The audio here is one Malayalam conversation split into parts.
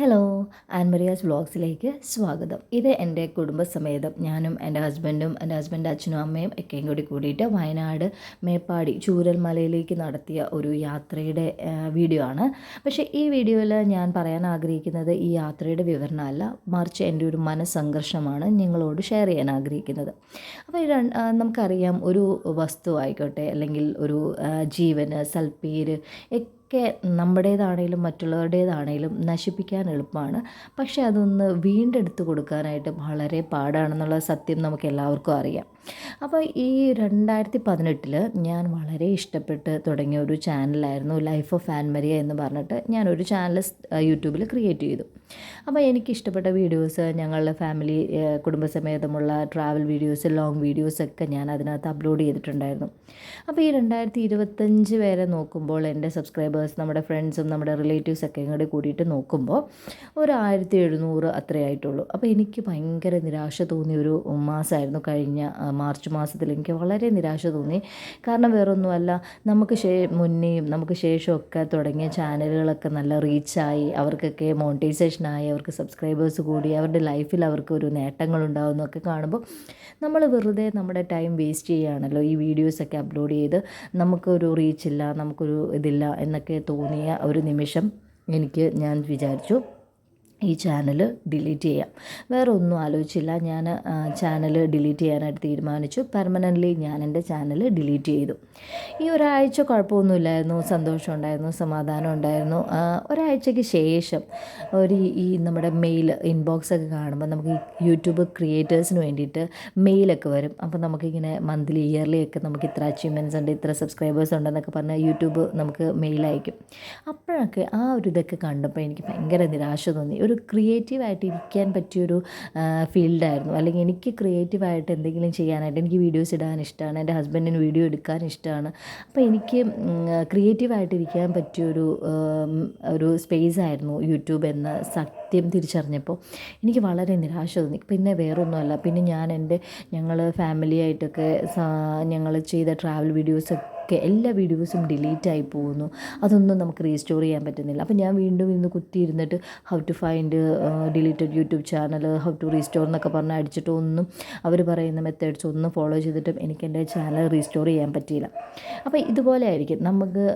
ഹലോ ആൻമറിയാസ് വ്ളോഗ്സിലേക്ക് സ്വാഗതം. ഇത് എന്റെ കുടുംബസമേതം. ഞാനും എന്റെ ഹസ്ബൻഡും എന്റെ ഹസ്ബൻഡ് അച്ഛനും അമ്മയും ഒക്കെയും കൂടി കൂടിയിട്ട് വയനാട് മേപ്പാടി ചൂരൽമലയിലേക്ക് നടത്തിയ ഒരു യാത്രയുടെ വീഡിയോ ആണ്. പക്ഷേ ഈ വീഡിയോയിൽ ഞാൻ പറയാൻ ആഗ്രഹിക്കുന്നത് ഈ യാത്രയുടെ വിവരണമല്ല. മറിച്ച് എന്റെ ഒരു മനസ്സംഘർഷമാണ് നിങ്ങളോട് ഷെയർ ചെയ്യാൻ ആഗ്രഹിക്കുന്നത്. അപ്പോൾ നമുക്കറിയാം ഒരു വസ്തു ആയിക്കോട്ടെ അല്ലെങ്കിൽ ഒരു ജീവന് സൽപ്പേര് ഒക്കെ നമ്മുടേതാണേലും മറ്റുള്ളവരുടേതാണേലും നശിപ്പിക്കാൻ എളുപ്പമാണ്. പക്ഷേ അതൊന്ന് വീണ്ടെടുത്ത് കൊടുക്കാനായിട്ട് വളരെ പാടാണെന്നുള്ള സത്യം നമുക്ക് എല്ലാവർക്കും അറിയാം. അപ്പോൾ ഈ രണ്ടായിരത്തി പതിനെട്ടിൽ ഞാൻ വളരെ ഇഷ്ടപ്പെട്ട് തുടങ്ങിയ ഒരു ചാനലായിരുന്നു ലൈഫ് ഓഫ് ആൻമരിയ എന്ന് പറഞ്ഞിട്ട് ഞാനൊരു ചാനൽ യൂട്യൂബിൽ ക്രിയേറ്റ് ചെയ്തു. അപ്പോൾ എനിക്ക് ഇഷ്ടപ്പെട്ട വീഡിയോസ് ഞങ്ങളുടെ ഫാമിലി കുടുംബസമേതമുള്ള ട്രാവൽ വീഡിയോസ് ലോങ് വീഡിയോസൊക്കെ ഞാൻ അതിനകത്ത് അപ്ലോഡ് ചെയ്തിട്ടുണ്ടായിരുന്നു. അപ്പോൾ ഈ രണ്ടായിരത്തി ഇരുപത്തഞ്ച് വരെ നോക്കുമ്പോൾ എന്റെ സബ്സ്ക്രൈബേഴ്സ് നമ്മുടെ ഫ്രണ്ട്സും നമ്മുടെ റിലേറ്റീവ്സൊക്കെ ഇങ്ങോട്ട് കൂടിയിട്ട് നോക്കുമ്പോൾ ഒരു ആയിരത്തി എഴുന്നൂറ് അത്രേ ആയിട്ടുള്ളൂ. അപ്പോൾ എനിക്ക് ഭയങ്കര നിരാശ തോന്നിയ ഒരു മാസമായിരുന്നു കഴിഞ്ഞ മാർച്ച് മാസത്തിൽ എനിക്ക് വളരെ നിരാശ തോന്നി. കാരണം വേറൊന്നുമല്ല നമുക്ക് ശേ മുന്നേയും നമുക്ക് ശേഷമൊക്കെ തുടങ്ങിയ ചാനലുകളൊക്കെ നല്ല റീച്ചായി അവർക്കൊക്കെ മോണിറ്റൈസേഷനായി അവർക്ക് സബ്സ്ക്രൈബേഴ്സ് കൂടി അവരുടെ ലൈഫിൽ അവർക്ക് ഒരു നേട്ടങ്ങളുണ്ടാകുന്നൊക്കെ കാണുമ്പോൾ നമ്മൾ വെറുതെ നമ്മുടെ ടൈം വേസ്റ്റ് ചെയ്യുകയാണല്ലോ ഈ വീഡിയോസൊക്കെ അപ്ലോഡ് ചെയ്ത് നമുക്കൊരു റീച്ചില്ല നമുക്കൊരു ഇതില്ല എന്നൊക്കെ തോന്നിയ ഒരു നിമിഷം എനിക്ക് ഞാൻ വിചാരിച്ചു. ഈ ചാനൽ ഡിലീറ്റ് ചെയ്യാം. വേറെ ഒന്നും ആലോചിച്ചില്ല. ഞാൻ ചാനൽ ഡിലീറ്റ് ചെയ്യാനായിട്ട് തീരുമാനിച്ചു. പെർമനന്റ്ലി ഞാൻ എന്റെ ചാനൽ ഡിലീറ്റ് ചെയ്തു. ഈ ഒരാഴ്ച കുഴപ്പമൊന്നുമില്ലായിരുന്നു. സന്തോഷം ഉണ്ടായിരുന്നു. സമാധാനം ഉണ്ടായിരുന്നു. ഒരാഴ്ചയ്ക്ക് ശേഷം ഒരു ഈ നമ്മുടെ മെയിൽ ഇൻബോക്സ് ഒക്കെ കാണുമ്പോൾ നമുക്ക് യൂട്യൂബ് ക്രിയേറ്റേഴ്സിന് വേണ്ടിയിട്ട് മെയിലൊക്കെ വരും. അപ്പോൾ നമുക്കിങ്ങനെ മന്ത്ലി ഇയർലി ഒക്കെ നമുക്ക് ഇത്ര അച്ചീവ്മെന്റ്സ് ഉണ്ട് ഇത്ര സബ്സ്ക്രൈബേഴ്സ് ഉണ്ടെന്നൊക്കെ പറഞ്ഞാൽ യൂട്യൂബ് നമുക്ക് മെയിൽ അയക്കും. അപ്പോഴൊക്കെ ആ ഒരു ഇതൊക്കെ കണ്ടപ്പോൾ എനിക്ക് ഭയങ്കര നിരാശ തോന്നി. ഒരു ക്രിയേറ്റീവായിട്ട് ഇരിക്കാൻ പറ്റിയൊരു ഫീൽഡായിരുന്നു അല്ലെങ്കിൽ എനിക്ക് ക്രിയേറ്റീവായിട്ട് എന്തെങ്കിലും ചെയ്യാനായിട്ട് എനിക്ക് വീഡിയോസ് ഇടാൻ ഇഷ്ടമാണ് എന്റെ ഹസ്ബൻഡിന് വീഡിയോ എടുക്കാൻ ഇഷ്ടമാണ് അപ്പോൾ എനിക്ക് ക്രിയേറ്റീവായിട്ട് ഇരിക്കാൻ പറ്റിയൊരു ഒരു സ്പേസ് ആയിരുന്നു യൂട്യൂബ് എന്ന സത്യം തിരിച്ചറിഞ്ഞപ്പോൾ. എനിക്ക് വളരെ നിരാശ തോന്നി. പിന്നെ വേറൊന്നുമല്ല. പിന്നെ ഞാൻ എന്റെ ഞങ്ങൾ ഫാമിലിയായിട്ടൊക്കെ ഞങ്ങൾ ചെയ്ത ട്രാവൽ വീഡിയോസൊക്കെ ഒക്കെ എല്ലാ വീഡിയോസും ഡിലീറ്റ് ആയി പോകുന്നു. അതൊന്നും നമുക്ക് റീസ്റ്റോർ ചെയ്യാൻ പറ്റുന്നില്ല. അപ്പോൾ ഞാൻ വീണ്ടും ഇന്ന് കുത്തിയിരുന്നിട്ട് how to find deleted YouTube channel how to restore എന്നൊക്കെ പറഞ്ഞ് അടിച്ചിട്ട് ഒന്നും അവർ പറയുന്ന മെത്തേഡ്സ് ഒന്നും ഫോളോ ചെയ്തിട്ടും എനിക്ക് എന്റെ ചാനൽ റീസ്റ്റോർ ചെയ്യാൻ പറ്റിയില്ല. അപ്പോൾ ഇതുപോലെ ആയിരിക്കും. നമുക്ക്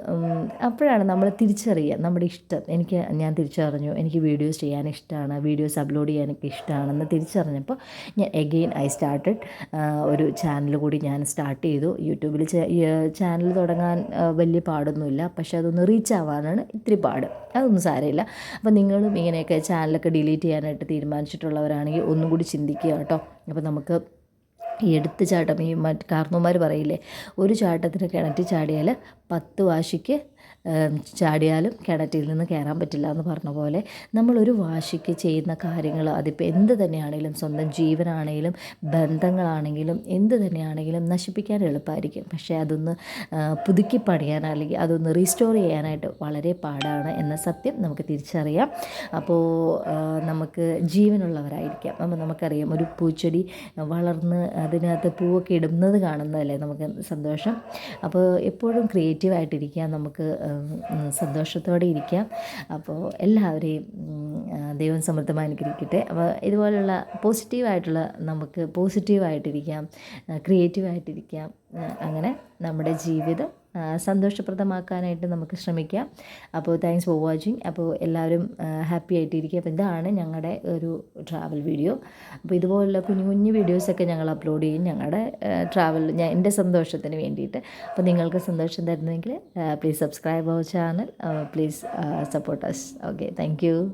അപ്പോഴാണ് നമ്മൾ തിരിച്ചറിയുക. നമ്മുടെ ഇഷ്ടം. എനിക്ക് ഞാൻ തിരിച്ചറിഞ്ഞു. എനിക്ക് വീഡിയോസ് ചെയ്യാൻ ഇഷ്ടമാണ് വീഡിയോസ് അപ്ലോഡ് ചെയ്യാൻ എനിക്ക് ഇഷ്ടമാണെന്ന് തിരിച്ചറിഞ്ഞപ്പോൾ ഞാൻ എഗെയിൻ ഐ സ്റ്റാർട്ടഡ് ഒരു ചാനൽ കൂടി ഞാൻ സ്റ്റാർട്ട് ചെയ്തു. യൂട്യൂബിൽ ചാനൽ ചാനൽ തുടങ്ങാൻ വലിയ പാടൊന്നുമില്ല. പക്ഷേ അതൊന്ന് റീച്ച് ആവാനാണ് ഇത്തിരി പാട്. അതൊന്നും സാരമില്ല. അപ്പോൾ നിങ്ങളും ഇങ്ങനെയൊക്കെ ചാനലൊക്കെ ഡിലീറ്റ് ചെയ്യാനായിട്ട് തീരുമാനിച്ചിട്ടുള്ളവരാണെങ്കിൽ ഒന്നും കൂടി ചിന്തിക്കുക കേട്ടോ. അപ്പോൾ നമുക്ക് ഈ എടുത്ത് ചാട്ടം ഈ മറ്റ് കാർന്നോന്മാർ പറയില്ലേ ഒരു ചാട്ടത്തിന് കിണറ്റി ചാടിയാൽ പത്ത് വാശിക്ക് ചാടിയാലും കിണറ്റിൽ നിന്ന് കയറാൻ പറ്റില്ല എന്ന് പറഞ്ഞ പോലെ നമ്മളൊരു വാശിക്ക് ചെയ്യുന്ന കാര്യങ്ങൾ അതിപ്പോൾ എന്ത് തന്നെയാണെങ്കിലും സ്വന്തം ജീവനാണെങ്കിലും ബന്ധങ്ങളാണെങ്കിലും എന്ത് തന്നെയാണെങ്കിലും നശിപ്പിക്കാൻ എളുപ്പമായിരിക്കും പക്ഷേ അതൊന്ന് പുതുക്കി പണിയാൻ അല്ലെങ്കിൽ അതൊന്ന് റീസ്റ്റോർ ചെയ്യാനായിട്ട് വളരെ പാടാണ് എന്ന സത്യം നമുക്ക് തിരിച്ചറിയാം. അപ്പോൾ നമുക്ക് ജീവനുള്ളവരായിരിക്കാം. അപ്പോൾ നമുക്കറിയാം ഒരു പൂച്ചെടി വളർന്ന് അതിനകത്ത് പൂവൊക്കെ ഇടുന്നത് കാണുന്നതല്ലേ നമുക്ക് സന്തോഷം. അപ്പോൾ എപ്പോഴും ക്രിയേറ്റീവായിട്ടിരിക്കാൻ നമുക്ക് സന്തോഷത്തോടെ ഇരിക്കാം. അപ്പോൾ എല്ലാവരെയും ദൈവം സമൃദ്ധമായി അനുഗ്രഹിക്കട്ടെ. അപ്പോൾ ഇതുപോലുള്ള പോസിറ്റീവായിട്ടുള്ള നമുക്ക് പോസിറ്റീവായിട്ടിരിക്കാം ക്രിയേറ്റീവായിട്ടിരിക്കാം അങ്ങനെ നമ്മുടെ ജീവിതം സന്തോഷപ്രദമാക്കാനായിട്ട് നമുക്ക് ശ്രമിക്കാം. അപ്പോൾ താങ്ക്സ് ഫോർ വാച്ചിങ് അപ്പോൾ എല്ലാവരും ഹാപ്പി ആയിട്ടിരിക്കുക. അപ്പോൾ ഇതാണ് ഞങ്ങളുടെ ഒരു ട്രാവൽ വീഡിയോ അപ്പോൾ ഇതുപോലുള്ള കുഞ്ഞു കുഞ്ഞു വീഡിയോസൊക്കെ ഞങ്ങൾ അപ്ലോഡ് ചെയ്യും ഞങ്ങളുടെ ട്രാവൽ ഞാൻ എന്റെ സന്തോഷത്തിന് വേണ്ടിയിട്ട്. അപ്പോൾ നിങ്ങൾക്ക് സന്തോഷം തരുന്നെങ്കിൽ please subscribe our channel please support us okay thank